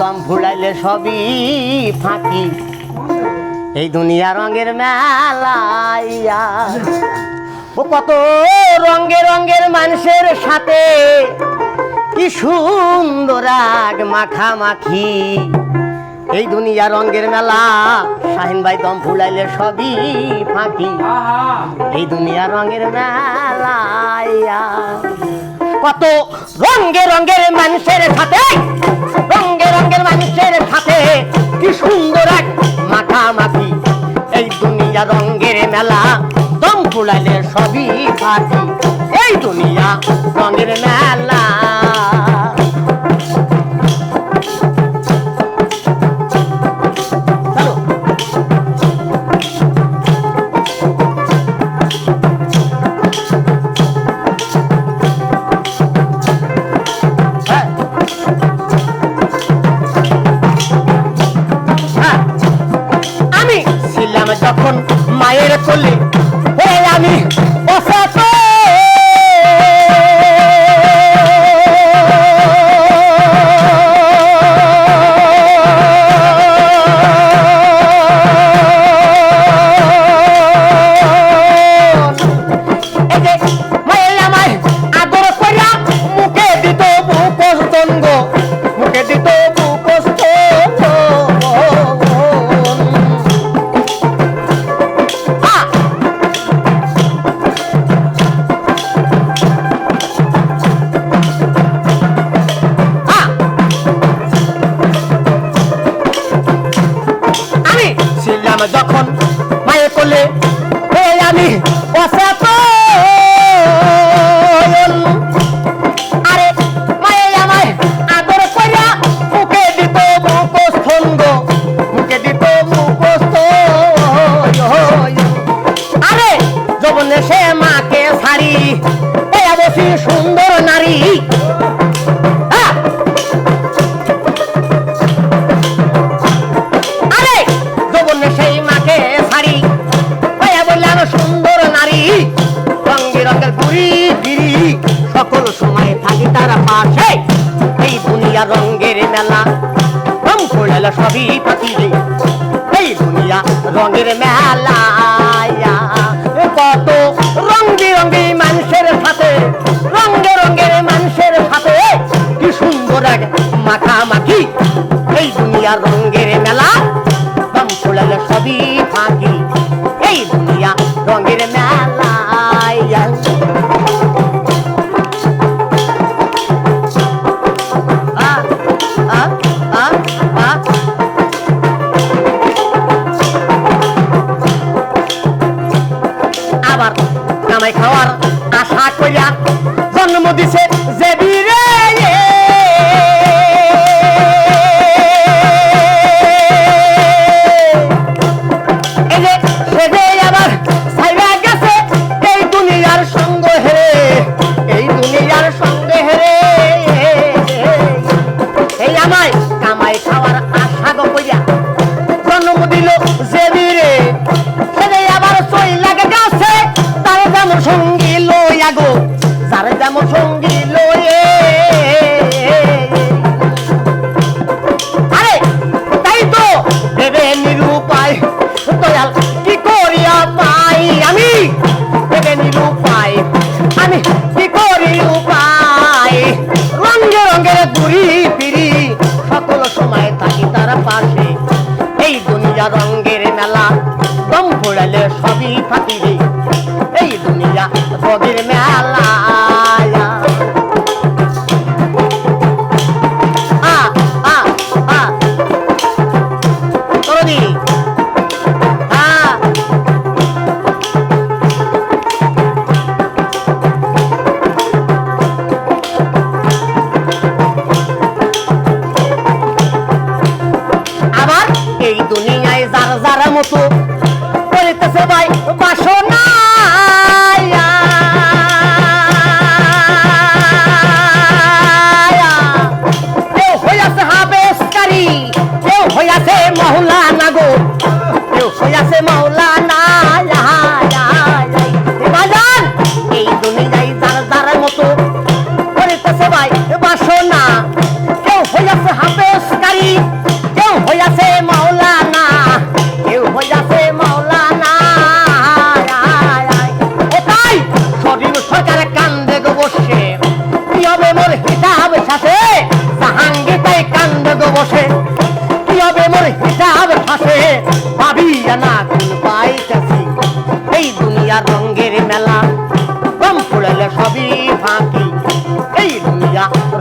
দম ফুলাইলে সবই ফাঁকি। এই দুনিয়া রঙের মেলাইয়া ও কত রঙে রঙের মানুষের সাথে কি সুন্দর আগ মাখামাখি। এই দুনিয়া রঙের মেলা শাহিন ভাই দম ফুলাইলে সবই ফাঁকি। এই দুনিয়া রঙের মেলাইয়া কত রঙ্গে রঙ্গের মানুষের সাথে, রঙ্গে রঙ্গের মানুষের সাথে কি সুন্দর এক মাখামাখি। এই দুনিয়া রঙ্গের মেলা দম ফুলাইলে সবই পাখি এই দুনিয়া রঙের মেলা মায়ের কোলে হে আমি অসত এই Samir, você সময় থাকি তার পাশে। এই দুনিয়া রঙের মেলা রং পড়ালে সবই পাতি এই দুনিয়া রঙের মেলা কত রং বিরঙ্গি মানুষের সাথে রঙে রঙের মানুষের সাথে। কি সুন্দর এক মাখামাখি, এই দুনিয়া রঙের মেলা। জন্ম দিছে যে পাশে। এই দুনিয়া রঙের মেলা দম ফোড়ালে সবই ফাটিবে। এই দুনিয়া রঙের মেলা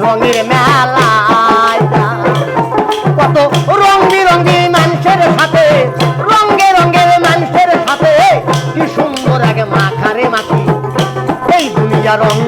রঙের যায়। কত রং বিরঙ্গি মানুষের সাথে রঙে রঙের মানুষের সাথে, কি সুন্দর আগে মাখারে মাখি এই দুনিয়া রঙের